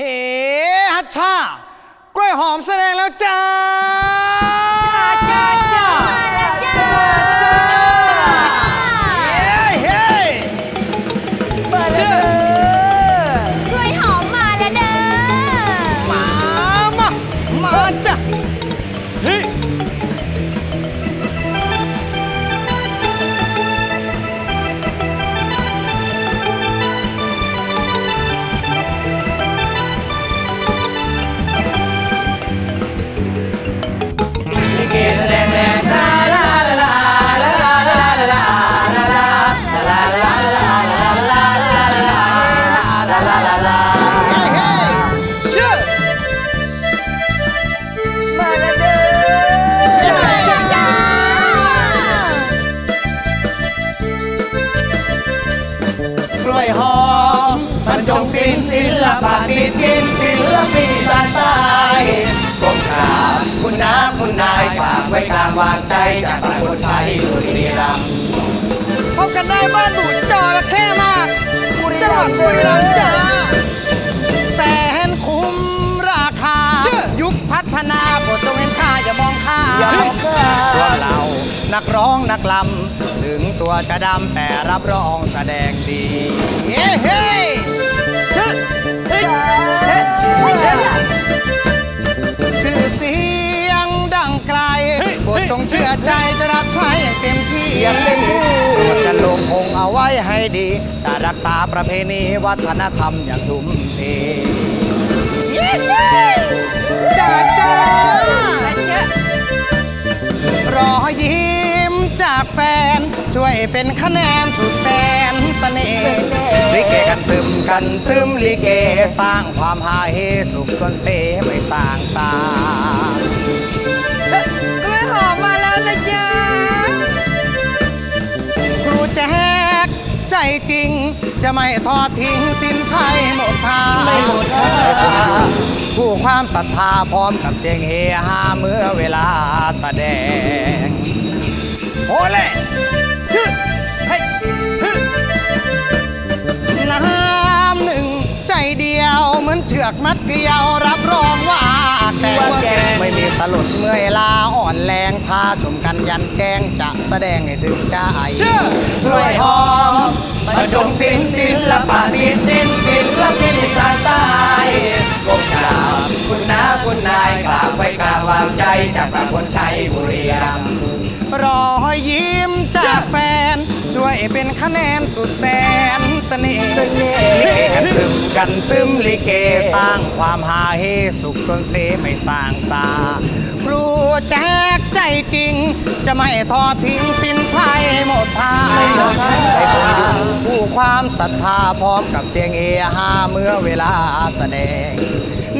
เฮ้ฮัชชากล้วยหอมแสดงแล้วจ้า ศิลปะติดดินศิลปินสานใต้ก้มกราบคุณน้าคุณนายฝากไว้กลางวางใจจากบางคนใช้บุรีรัมย์พบกันได้บ้านบุญจอระเข้มากจังหวัดบุรีรัมย์จ้าแสนคุ้มราคา ยุคพัฒนาบทจงเห็นค่าอย่ามองข้ามอย่ามองข้ามพวกเรานักร้องนักลำถึงตัวจะดำแต่รับรองแสดงดีเฮ้เฮ้ ชื่อเสียงดังไกลโปรดจงเชื่อใจจะรับใช้อย่างเต็มที่อย่างเต็มที่จะลงคงเอาไว้ให้ดี จะรักษาประเพณีวัฒนธรรมอย่างทุ่มเทจ้าจ้ารอยยิ้ม จากแฟน ช่วยเป็นคะแนนสุดแสนเสน่ห์ลิเกกันตึมกันตึมลิเกสร้างความฮาเฮสุขส่วนเสไม่สร้างสากล้วยหอมมาแล้วนะจ๊ะครูแจ๊กใจจริง จะไม่ทอดทิ้งสินไทยหมดท่าไม่หมดท่าผู้ความศรัทธาพร้อมกับเสียงเฮฮาเมื่อเวลาแสดง โอ้เล่ฮึเฮ้ฮึน้ำหนึ่งใจเดียวเหมือนเชือกมัดเกลียวรับรองว่าแต่ว่าแกไม่มีสลดเมื่อยลาอ่อนแรงพาชมกันยันแกงจะแสดงให้ถึงใจเชื่อกล้วยหอมมันจงศิลศิลปะติดดินศิลปินสานใต้ก้มกราบคุณน้าคุณนายกราบไว้กลางวางใจจากบางคนใช้บุรีรัมย์ รอยยิ้มจากแฟน ช่วยเป็นคะแนนสุดแสนเสน่ห์เสน่ห์ลิเกกันตึมกันตึมลิเกสร้างความฮาเฮสุขส่วนเสไม่สร้างสาครูแจ๊กใจจริง จะไม่ทอดทิ้งสินไทยหมดท่าไม่หมดท่าให้คนดูผู้ความศรัทธาพร้อมกับเสียงเอฮาเมื่อเวลาแสดง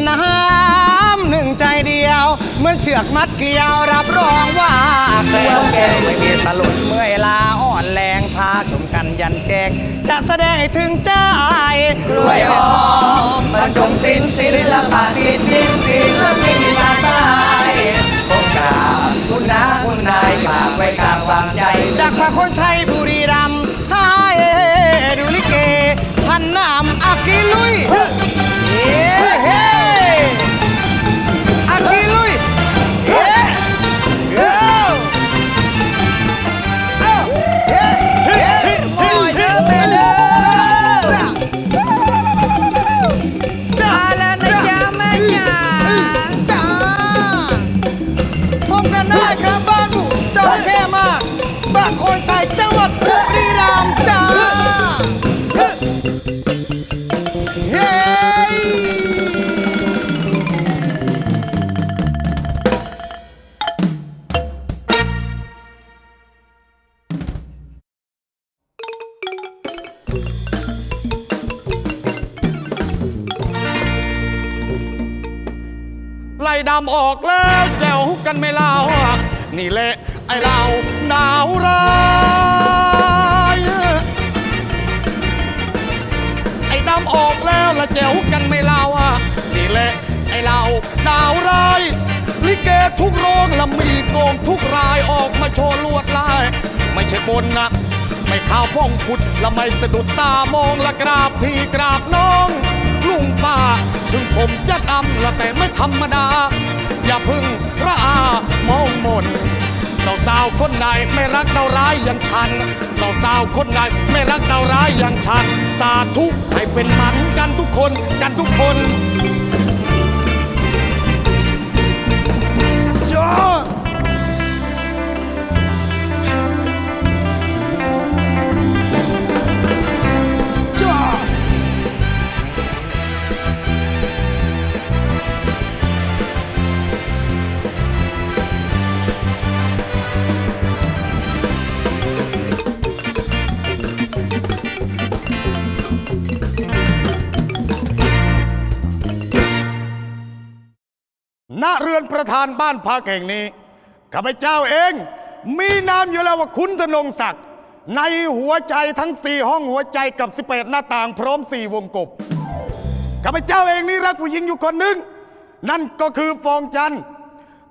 น้ำ หนึ่งใจเดียว เหมือนเชือกมัดเกลียวรับรองว่าแต่แกไม่มีสลดเมื่อยลาอ่อนแรงพาชมกันยันแกงจะแสดงให้ถึงใจกล้วยหอมมันจงศิลศิลปะติดดินศิลปินสาต้ก้มกาบคุณน้าคุณนายกาบไว้กลางวางใจ จากพระคนชัยบุรีรัมย์ไทยดูลิเกท่านนำอากิลุยเฮ้ ไอ้ดำออกแล้วละแจวกันไม่เล่านี่แหละไอ้เราหนาวร้ายลิเกทุกโรงละมีโกงทุกรายออกมาโชว์ลวดลาย ไม่ใช่บนนะไม่ข้าวพ่องพุดละไม่สะดุดตามองละกราบพี่กราบน้องลุงป้าถึงผมจะดำละแต่ไม่ธรรมดา อย่าพึ่งระอามองมนสาวๆคนไหนไม่รักเราร้ายอย่างฉันสาวๆคนไหนไม่รักเราร้ายอย่างฉัน สาธุให้เป็นหมันกันทุกคนกันทุกคน เรือนประธานบ้านพักแห่งนี้ข้าพเจ้าเอง มีนามอยู่แล้วว่าคุณธนงศักดิ์ในหัวใจทั้งสี่ห้องหัวใจกับ18หน้าต่างพร้อมสี่วงกบข้าพเจ้าเองนี่รักผู้หญิงอยู่คนหนึ่งนั่นก็คือฟองจันทร์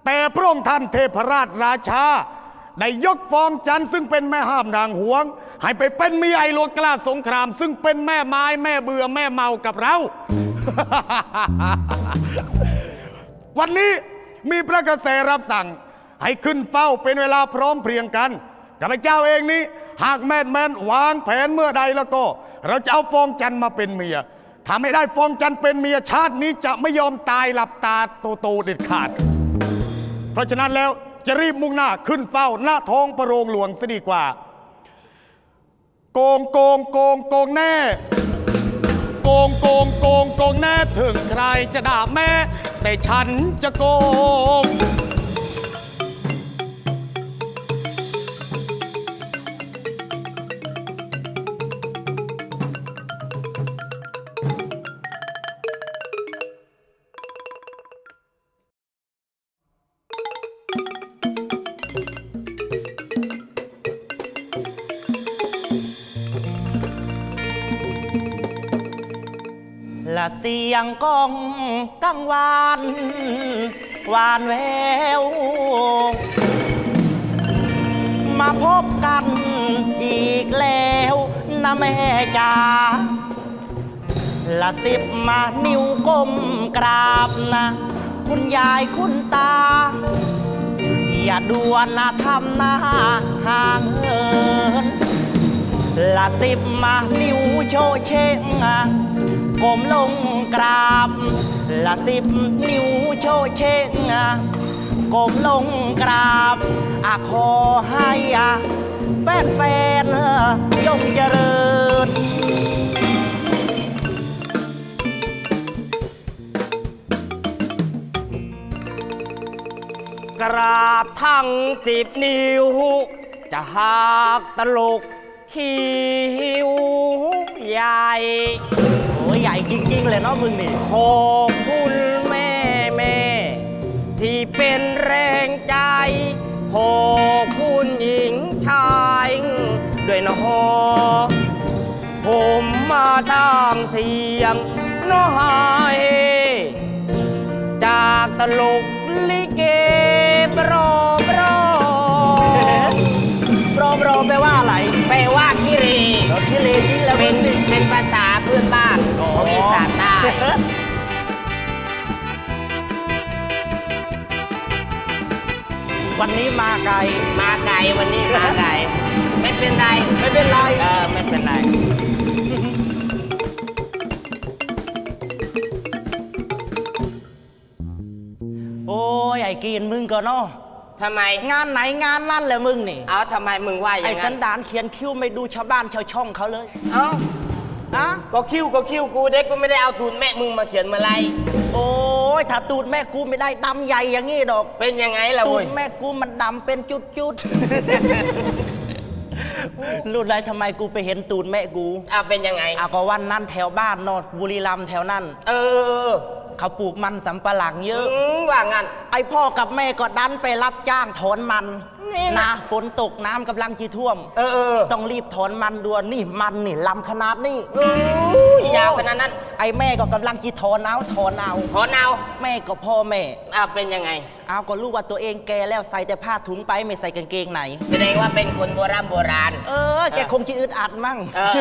แต่พระองค์ท่านเทพราชราชาได้ยกฟองจันทร์ซึ่งเป็นแม่ห้ามนางหวง ให้ไปเป็นมีไอโลกล้าสงคราม ซึ่งเป็นแม่ไม้แม่เบื่อแม่เมากับเรา วันนี้ มีพระกระแสรับสั่ง ให้ขึ้นเฝ้าเป็นเวลาพร้อมเพรียงกันข้าพเจ้าเองนี้ หากแม่นแม่นวางแผนเมื่อใดแล้วก็ เราจะเอาฟองจันมาเป็นเมียถ้าไม่ได้ฟองจันเป็นเมียชาตินี้จะไม่ยอมตายหลับตาโตโตๆเด็ดขาด เพราะฉะนั้นแล้วจะรีบมุ่งหน้าขึ้นเฝ้าหน้าท้องพระโรงหลวงซะดีกว่า โกงโกงโกงโกงแน่โกงโกงโกงโกงแน่ถึงใครจะด่าแม่ แต่ฉันจะโกง เสียงกองกังวานหวานแวว มาพบกันอีกแล้วนะแม่จ๋าละสิบมานิ้วก้มกราบนะ คุณยายคุณตา อย่าด่วนนะทำหน้าห่างเหินละสิบมานิ้วโชเชงอะ ก้มลงกราบ ละสิบนิ้วโชเชงอะก้มลงกราบอะขอให้อะแฟนแฟนๆเออจงเจริญกราบทั้งสิบนิ้ว จะหากตลกหิวใหญ่ ใหญ่จริงๆเลยเนาะมึงนี่ ขอบคุณแม่แม่ ที่เป็นแรงใจ ขอบคุณหญิงชายด้วยนะฮอผมมาสร้างเสียงน้อย จากตลกลิเกโปรโปรรอมรอแปลว่าอะไร แปลว่าคิรีเราคิเลจริงแล้วเป็มึนงนี่เป็นภาษา พื้นบ้านของอีสานใต้วันนี้มาไกล มาไกลวันนี้มาไกลไม่เป็นไรไม่เป็นไรเออไม่เป็นไรโอ้ยไอ้กีนมึงก็เนาะทำไมงานไหนงานนั่นแหละมึงนี่ เอาทำไมมึงว่าอไอ้ย่างสันั้นนดานเขียนคิ้วไม่ดูชาวบ้านชาวช่องเขาเลย เอ้า นะก็คิ้วก็คิ้วกูเด็กกูไม่ได้เอาตูนแม่มึงมาเขียนมาไล่โอ้ยถ้าตูดแม่กูไม่ได้ดำใหญ่อย่างงี้ดอก เป็นยังไงล่ะตูเว้ดยแม่กูมันดำเป็นจุดจุดๆ รู้ไรทำไมกูไปเห็นตูดแม่กูเอาเป็นยังไงอะก็วันนั้นแถวบ้านโนดบุรีรัมย์แถวนั้น เออเออเออ เขาปลูกมันสำปะหลังเยอะ อืมว่างั้น ไอพ่อกับแม่ก็ดันไปรับจ้างถอนมันนี่นะ นะฝนตกน้ำกำลังจีท่วม เออเออเออต้องรีบถอนมันด่วนนี่มันนี่ลำขนาดนี้อู้ยยาวขนาดนั้นไอแม่ก็กำลังจีถอนเอาถอนเอาขอนเอาแม่ก็พ่อแม่เอาเป็นยังไง เอาก็รู้ว่าตัวเองแกแล้วใส่แต่ผ้าถุงไปไม่ใส่กางเกงไหน แสดงว่าเป็นคนโบราณโบราณ เออ แกคงจะอึดอัดมั่ง เออ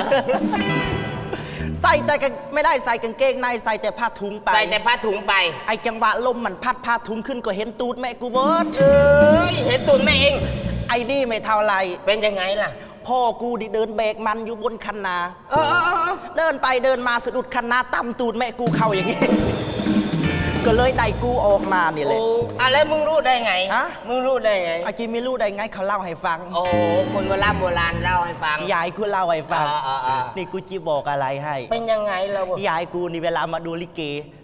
ใส่แต่กางไม่ได้ใส่กางเกงในใส่แต่ผ้าถุงไป ใส่แต่ผ้าถุงไป ไอจังหวะลมมันพัดผ้าถุงขึ้นก็เห็นตูดแม่กูเบิร์ดเอ้ยเห็นตุนแม่เอง ไอ้นี่ไม่เท่าไร เป็นยังไงล่ะ พ่อกูดิเดินเบรกมันอยู่บนคันนา เออเออเออเดินไปเดินมาสะดุดคันนาตำตูดแม่กูเข้าอย่างนี้ ก็เลยได้กูออกมานี่เลโอ้ยอะไรมึงรู้ได้ไงฮะ มึงรู้ได้ไง อาจีไม่รู้ได้ไงเขาเล่าให้ฟัง โอ้ คนโบราณโบราณเล่าให้ฟัง ยายกูเล่าให้ฟัง อ่าอ่าอ่านี่กูจีบอกอะไรให้ เป็นยังไงเรายายกูนี่เวลามาดูลิเก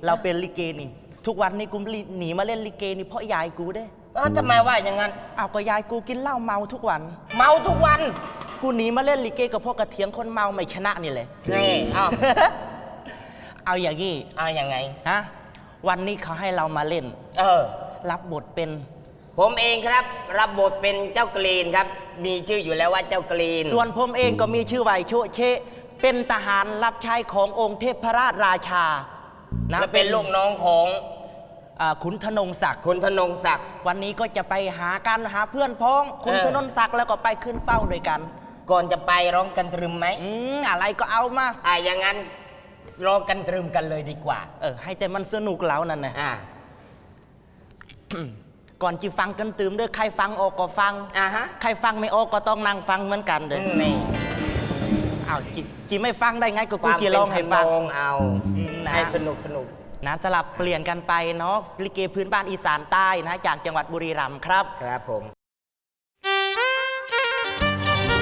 เราเป็นลิเกนี่ ทุกวันนี้กูหนีมาเล่นลิเกนี่เพราะยายกูเด้เออทำไมว่าอย่างนั้น เอาก็ยายกูกินเหล้าเมาทุกวัน เมาทุกวันกูหนีมาเล่นลิเกกับพวกกระเทียงคนเมาไม่ชนะนี่เลยนี่เอ้า เอาอย่างงี้ เอายังไง ฮะ วันนี้เขาให้เรามาเล่น เออ รับบทเป็น ผมเองครับ รับบทเป็นเจ้ากรีนครับ มีชื่ออยู่แล้วว่าเจ้ากรีนส่วนผมเองก็มีชื่อไวโชเชะเป็นทหารรับใช้ขององค์เทพราชราชา นะและเป็นลูกน้องของอ่าขุนธนงศักดิ์ คุณธนงศักดิ์ วันนี้ก็จะไปหากันหาเพื่อนพ้อง คุณเออ ธนงศักดิ์แล้วก็ไปขึ้นเฝ้าด้วยกัน ก่อนจะไปร้องกันตรึมไหมอืมอะไรก็เอามา อะอย่างนั้น ร้องกันตรึมกันเลยดีกว่า เออ ให้แต่มันสนุกแล้วนั่นนะอ่า ก่อนจีฟังกันตื่มด้วยใครฟังออกก็ฟัง อ่าฮะ ใครฟังไม่ออกก็ต้องนั่งฟังเหมือนกันเลยนี่ อ้าวจีจีไม่ฟังได้ไงก็คกูวามจีเป็นร้องให้ฟัง ทำนองเอาอืมนะ ให้สนุกสนุกนะสลับเปลี่ยนกันไปเนาะลิเกพื้นบ้านอีสานใต้นะจากจังหวัดบุรีรัมย์ครับ ครับผม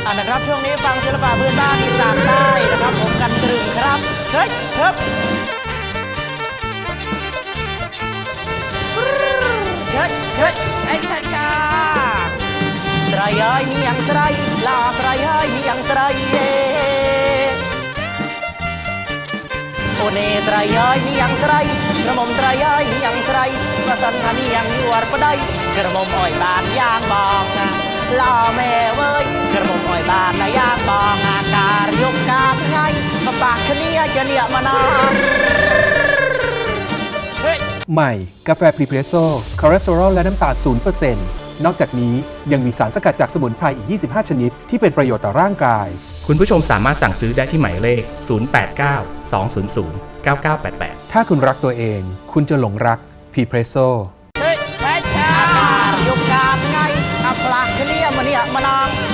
อ่านะครับช่วงนี้ฟังศิลปะพื้นบ้านอีสานใต้นะครับผมกันตรึงครับ เฮ้ยเฮ้ยเฮ้ยเฮ้ย Acaca. Serayai yang serai, lah serayai yang serai. One serayai yang serai, kermom serayai yang serai, pesan kami yang luar pedai, kermom oi ban yang bong. อ้ยมีอย่างไตรเยโอเนไตรเอ้ยมีอย่างไตรกระหม่อมไตรเอ้ยมีอย่างไตรกระสันทานีอย่างยวดประไดกระหม่อมอ้อยบานย่างบองอะลาแม่เว้ยกระหม่อมอ้อยบานนะย่างบองอาการยกกาบไงมาปากคะเนียจะเนี่ยมานานใหม่ กาแฟพรีเพรสโซ่คอเลสเตอรอลและน้ำตาล0%นอกจากนี้ยังมีสารสกัดจากสมุนไพรอีก 25 ชนิด ที่เป็นประโยชน์ต่อร่างกาย คุณผู้ชมสามารถสั่งซื้อได้ที่หมายเลข 089 200 9988 ถ้าคุณรักตัวเอง คุณจะหลงรักพรีเพรสโซ่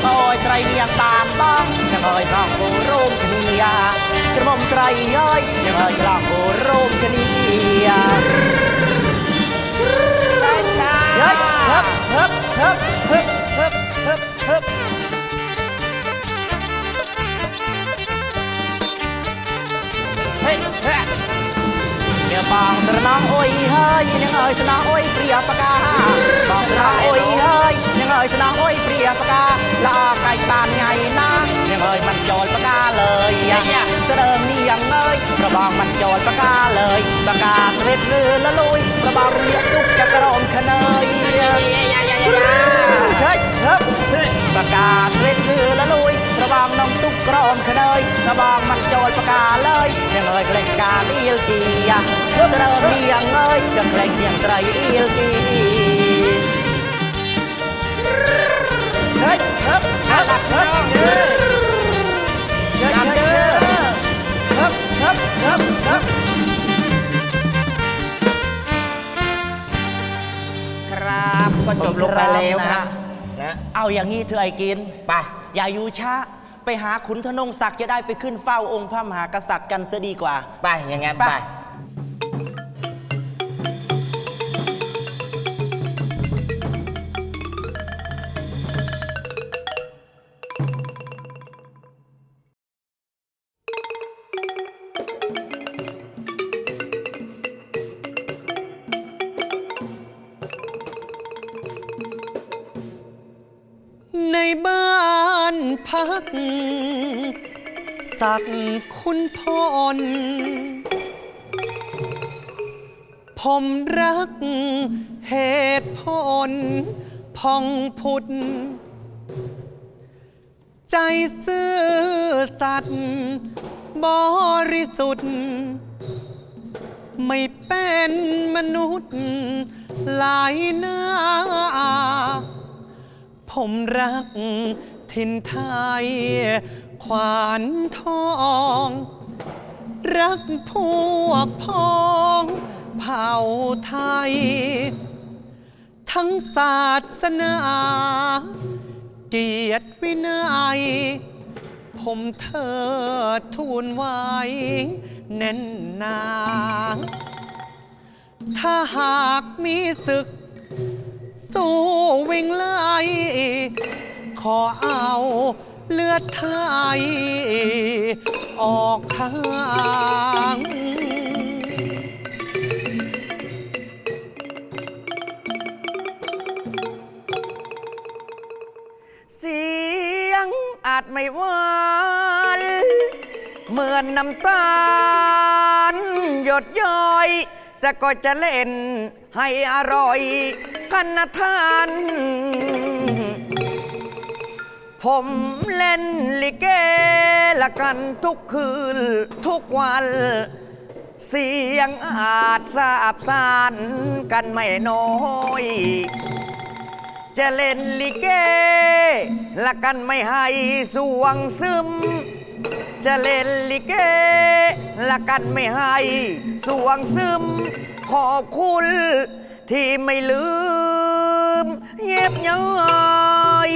โอ้ยไตรเนียงบานบ้างยังเอ้ยกลองโกโรมคะเนียกระหม่อมไตรเอ้ยยังเอ้ยกลองโกโรมคะเนียชาชาเฮ้ยเฮิบเฮิบเฮิบเฮิบเฮิบเฮิบเฮิบเฮ้ยเฮ้ยเดี๋ยว บางสระนองโอ้ยเฮ้ยยังเอ้ยสระนองโอ้ยเปรียบปากกาบางสระนองโอ้ยเฮ้ยยังเอ้ยสระนองโอ้ยเปรียบปากกาละออไก่บานไงนะยังเอ้ยมันโจรปากกาเลยอะเสดิมนี่ยังเอ้ยกระบองมันโจรปากกาเลยปากกาเสร็จเรือละลุยกระบองเรียกจุกจะกระโรมขนเฮ้ยเฮ้ย ក្រមខ្នើយរបងមកចូលបកាលើយនាងអើយក្លែងកាលៀលគីស្រើមៀងអើយទាំងក្លែងនាងត្រីលៀលគីហេហេហេហេហេយ៉ាំទេហេហេហេហេครับก็จบลงไปแล้วครับนะเอาอย่างนี้เธอไอ้กินไปอย่าอยู่ช้า ไปหาขุนธนงศักดิ์จะได้ไปขึ้นเฝ้าองค์พระมหากษัตริย์กันเสียดีกว่า ไปอย่างงั้นไป ไป พัก สักคุณพร ผมรักเหตุผลพองพุทธใจซื่อสัตย์บริสุทธิ์ ไม่เป็นมนุษย์หลายหน้าผมรัก ถิ่นไทย ขวานทอง รักพวกพ้องเผ่าไทย ทั้งศาสนา เกียรติวินัย ผมเธอทูลไว้แน่นหนา ถ้าหากมีศึก สู้วิ่งไล่ อเอาเลือดไทย ออกทางเสียงอาจไม่หวานเหมือนน้ำตาล หยดย้อย แต่ก็จะเล่นให้อร่อยกันนะท่าน ผมเล่นลิเกละกันทุกคืนทุกวัน เสียงอาจสาบสานกันไม่น้อย จะเล่นลิเกละกันไม่ให้สวงซึม จะเล่นลิเกละกันไม่ให้สวงซึม ขอบคุณที่ไม่ลืม เงียบย้อย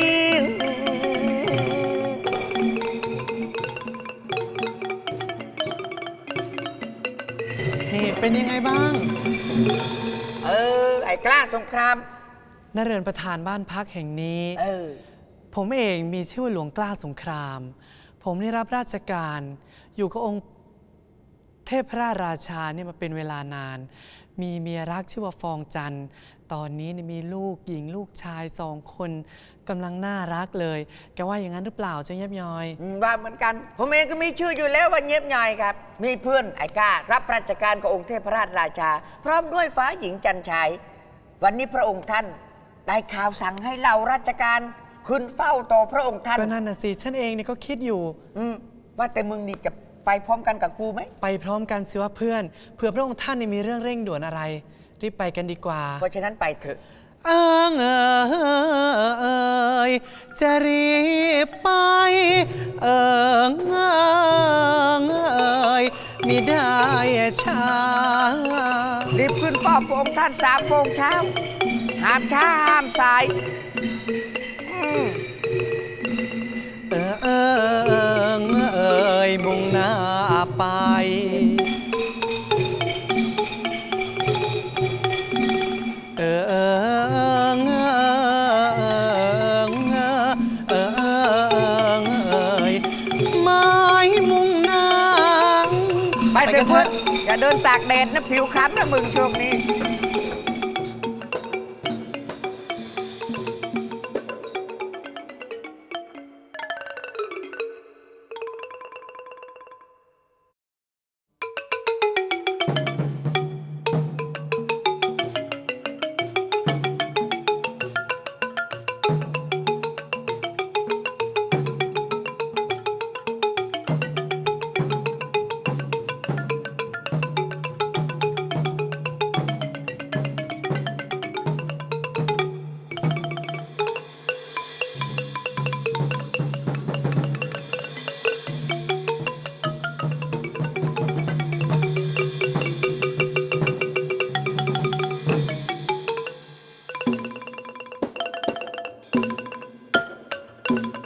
เป็นยังไงบ้าง เออ ไอ้กล้าสงครามณเรือนประธานบ้านพักแห่งนี้ เออ ผมเองมีชื่อว่าหลวงกล้าสงคราม ผมได้รับราชการอยู่กับองค์เทพพระราชาเนี่ยมาเป็นเวลานาน มีเมียรักชื่อว่าฟองจันทร์ตอนนี้เนี่ยมีลูกหญิงลูกชายสองคน กำลังน่ารักเลยแกว่าอย่างนั้นหรือเปล่าเจ้าเย็บยอยว่าเหมือนกัน ผมเองก็มีชื่ออยู่แล้วว่าเงียบใหญ่ครับ มีเพื่อนไอ้กล้า รับราชการกับองค์เทพราชราชา พร้อมด้วยฟ้าหญิงจันชัยวันนี้พระองค์ท่าน ได้ข่าวสั่งให้เราราชการขึ้นเฝ้าต่อพระองค์ท่านก็นั่นน่ะสิฉันเองเนี่ยก็คิดอยู่ อืมว่าแต่มึงนี่จะไปพร้อมกันกับกูไหมไปพร้อมกันสิว่าเพื่อนเผื่อพระองค์ท่านเนี่ยมีเรื่องเร่งด่วนอะไร รีบไปกันดีกว่า เพราะฉะนั้นไปเถอะ เอิงเอยจะรีบไป เอิงเอยมิได้ช้า รีบขึ้นเฝ้าพระองค์ท่านสามโมงเช้าห้ามช้าห้ามสายเออเอิงเอยมุ่งหน้าไป นตากแดดนะผิวค้ำนะมึงช่วงนี้ อง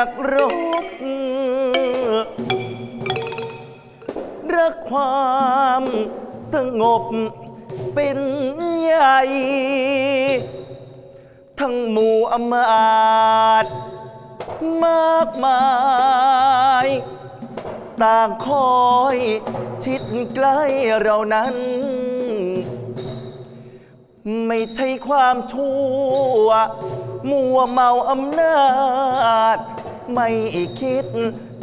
นักรบรักความสงบเป็นใหญ่ ทั้งหมู่อำมาตย์มากมาย ต่างคอยชิดใกล้เรานั้น ไม่ใช่ความชั่ว มัวเมาอำนาจ ไม่คิด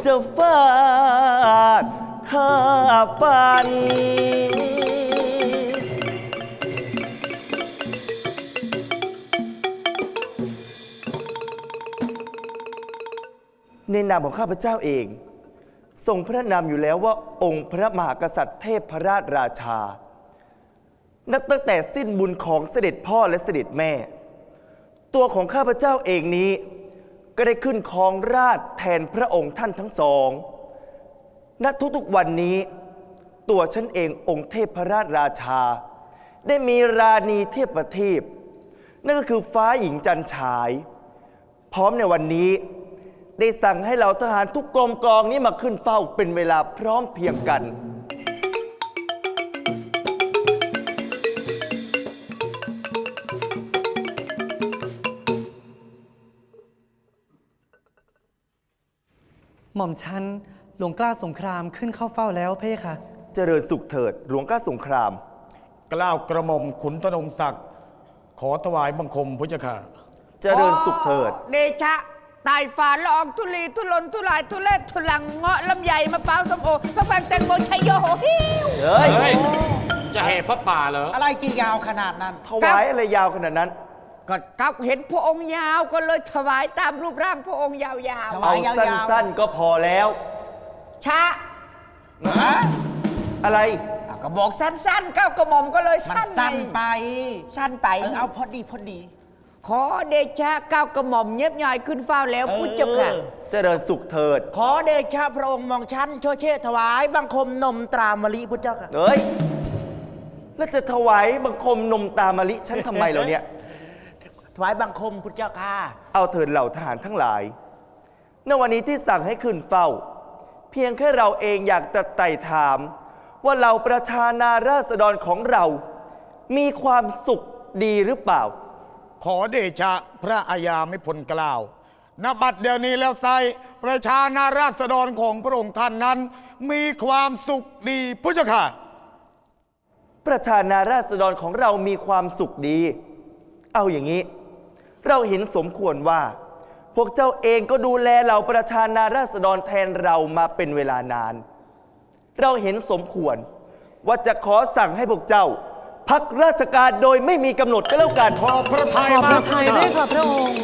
จะฟาดข้าฟัน ในนามของข้าพเจ้าเอง ทรงพระนามอยู่แล้วว่าองค์พระมหากษัตริย์เทพพระราชราชา นับตั้งแต่สิ้นบุญของเสด็จพ่อและเสด็จแม่ ตัวของข้าพเจ้าเองนี้ ก็ได้ขึ้นครองราชแทนพระองค์ท่านทั้งสองณทุกๆวันนี้ ตัวฉันเององค์เทพพระราชราชา ได้มีราณีเทพประทีปนั่นก็คือฟ้าหญิงจันฉาย พร้อมในวันนี้ ได้สั่งให้เหล่าทหารทุกกรมกองนี้มาขึ้นเฝ้าเป็นเวลาพร้อมเพียงกัน หม่อมชันหลวงกล้าสงครามขึ้นเข้าเฝ้าแล้วเพ่ค่ะเจริญสุขเถิดหลวงกล้าสงคราม กล้าวกระหม่อมขุนธนงศักดิ์ขอถวายบังคมพระเจ้าค่ะ เจริญสุขเถิด เดชะตายฝาละอองทุลีทุลนทุลายทุเลศทุลังเงาะลำไยมะพร้าวส้มโอพระแฟงแตงโมชัยโยฮิวเฮ้ยเฮ้ย จะแห่พระป่าเหรออะไรจียาวขนาดนั้น ถวายอะไรยาวขนาดนั้น ก็กับเห็นพระองค์ยาวก็เลยถวายตามรูปร่างพระองค์ยาวถเอายาวๆสั้นๆก็พอแล้ว ๆช้าอะไรอะก็บอกสั้นๆเก้ากระหม่อมก็เลยมันสั้นสั้นไปสั้นไป เออเอาพอดีพอดี ขอเดชะเก้ากระหม่อมเงียบย่อยขึ้นเฝ้าแล้วพุทธเจ้าค่ะ เจริญสุขเถิด ขอเดชะพระองค์มองชั้นโชเชษฐวายบังคมนมตรามะลิพุทธเจ้าค่ะเฮ้ย แล้วจะถวายบังคมนมตามะลิฉันทำไมเหรอเนี่ย ถวายบังคมพุทธเจ้าค่ะ เอาเถิดเหล่าทหารทั้งหลาย ในวันนี้ที่สั่งให้ขึ้นเฝ้า เพียงแค่เราเองอยากจะไต่ถาม ว่าเราประชานาราษฎรของเรา มีความสุขดีหรือเปล่า ขอเดชะพระอาญาไม่พ้นกล่าว ณ บัดเดี๋ยวนี้แล้วไซประชานาราษฎรของพระองค์ท่านนั้น มีความสุขดีพระเจ้าค่ะ ประชานาราษฎรของเรามีความสุขดี เอาอย่างนี้ เราเห็นสมควรว่า พวกเจ้าเองก็ดูแลเราประชานาราษฎรแทนเรามาเป็นเวลานาน เราเห็นสมควรว่าจะขอสั่งให้พวกเจ้า พักราชการโดยไม่มีกำหนดก็แล้วกันขอบพระทัยขอบพมากระทัยด้วยค่ะพระองค์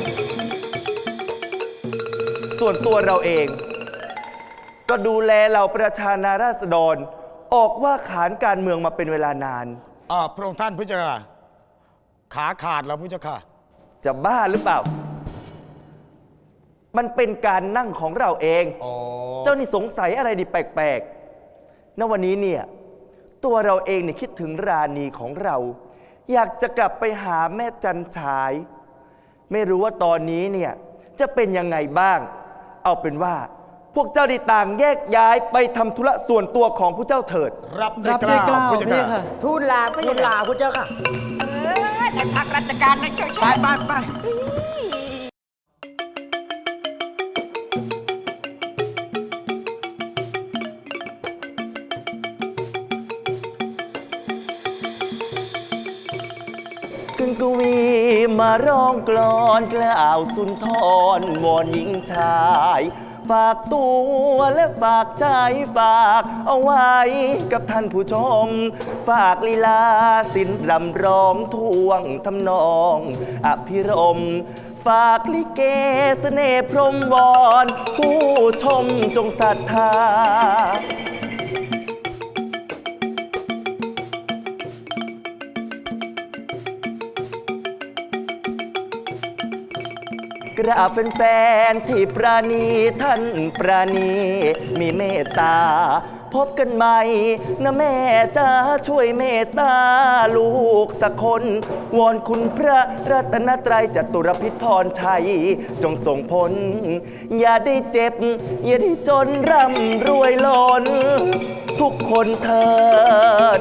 ส่วนตัวเราเอง ก็ดูแลเราประชานาราษฎรออกว่าขานการเมืองมาเป็นเวลานาน อ่าพระองค์ท่านพระเจ้าค่ะขาขาดแล้วพระเจ้าค่ะ จะบ้าหรือเปล่า มันเป็นการนั่งของเราเอง อ๋อเจ้านี่สงสัยอะไรดิแปลกๆณวันนี้เนี่ย ตัวเราเองเนี่ยคิดถึงราณีของเรา อยากจะกลับไปหาแม่จันฉาย ไม่รู้ว่าตอนนี้เนี่ย จะเป็นยังไงบ้าง เอาเป็นว่า พวกเจ้าได้ต่างแยกย้ายไปทำธุระส่วนตัวของผู้เจ้าเถิด รับได้รับกด้วยล่าวกล้าวพระเจ้าเพ่ค่ะค่ะ ทูลลาพระทูลลาพุทธเจ้าค่ะ เออแต่พักราชการนะเจ้าชายไปไปกึ่งกวีมาร้องกลอนกล่าวสุนทรวอนหญิงชาย ฝากตัวและฝากใจฝากเอาไว้กับท่านผู้ชม ฝากลีลาสินรำร้องท่วงทำนองอภิรมย์ฝากลิเกเสน่ห์พรหมวอนผู้ชมจงศรัทธา ราบแฟนๆที่ปราณีท่านปราณีมีเมตตา พบกันใหม่นะแม่จ้าช่วยเมตตาลูกสักคน วอนคุณพระรัตนตรัยจตุรพิษพรชัย จงส่งผล อย่าได้เจ็บ อย่าได้จนร่ำรวยล้น ทุกคนเทิน